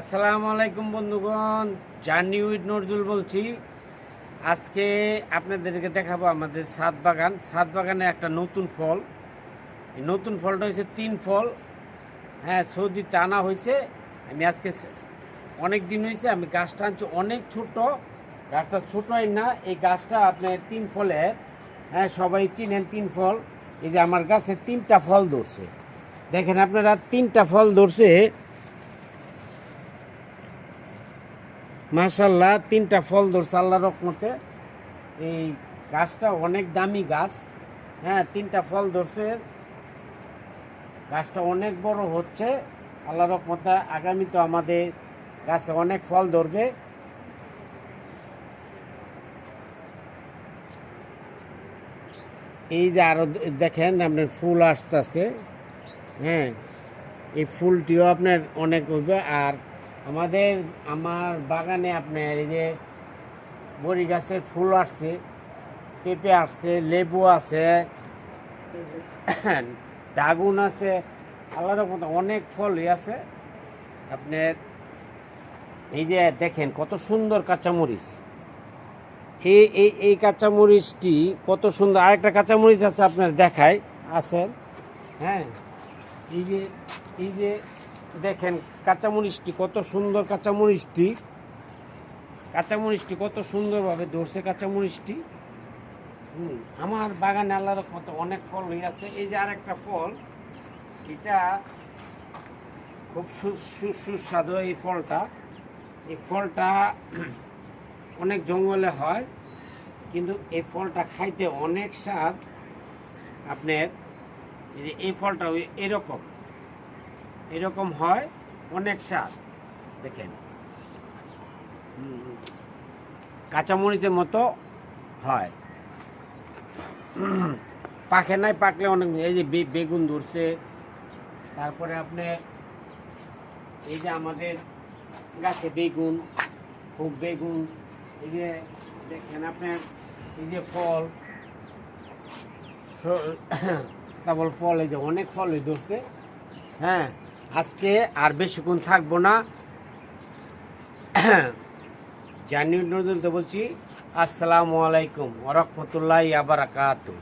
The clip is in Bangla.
আসসালামু আলাইকুম বন্ধুগণ জার্নি উইথ নজরুল বলছি। আজকে আপনাদেরকে দেখাবো আমাদের সাত বাগান। সাত বাগানে একটা নতুন ফল। এই নতুন ফলটা হয়েছে তিন ফল। হ্যাঁ সৌদি টানা হয়েছে। আমি আজকে অনেক দিন হয়েছে, আমি গাছটা আনছি। অনেক ছোট গাছটা ছোটই না, এই গাছটা আপনার তিন ফলের হ্যাঁ সবাই চিনেন তিন ফল। এই যে আমার গাছে তিনটা ফল ধরছে। দেখেন আপনারা, তিনটা ফল ধরছে। মাশাল্লাহ তিনটা ফল ধরছে আল্লাহ রকমতে এই গাছটা অনেক দামি গাছ। হ্যাঁ তিনটা ফল ধরছে। গাছটা অনেক বড় হচ্ছে। আল্লাহ রকমতে আগামী তো আমাদের গাছে অনেক ফল ধরবে। এই যে আরও দেখেন আপনার ফুল আসতেছে। হ্যাঁ এই ফুলটিও আপনার অনেক হইবে আর আমাদের আমার বাগানে আপনার এই যে বড়ি গাছের ফুল আসছে পেঁপে আসছে লেবু আছে ডাগুন আছে আলাদা রকম অনেক ফলই আছে। আপনার এই যে দেখেন কত সুন্দর কাঁচামরিচ। এই এই এই কাঁচামরিচটি কত সুন্দর। আরেকটা কাঁচামরিচ আছে আপনার দেখায় আসেন হ্যাঁ এই যে এই যে দেখেন কাঁচামরিচটি কত সুন্দর কাঁচামরিচটি। কাঁচামরিচটি কত সুন্দরভাবে ধরছে কাঁচামরিচটি। হুম, আমার বাগানে আল্লাহর কত অনেক ফল হয়ে আছে। এই যে আরেকটা ফল, এটা খুব সুস্বাদু এই ফলটা। এই ফলটা অনেক জঙ্গলে হয়, কিন্তু এই ফলটা খাইতে অনেক স্বাদ। আপনার এই ফলটা এরকম। এরকম হয় অনেক স্বাদ দেখেন। কাঁচামরিচের মতো হয়। পাখে নাই পাকলে অনেক এই যে বেগুন ধরছে। তারপরে আপনি এই যে আমাদের গাছে বেগুন, খুব বেগুন, এই যে দেখেন আপনার এই যে ফল কেবল ফল, এই যে অনেক ফলই ধরছে। হ্যাঁ? আজকে আর বেশিক্ষণ থাকব না। জানি নজরুল তো বলছি আসসালামু আলাইকুম ওরহমতুল্লাহ আবারাকাতু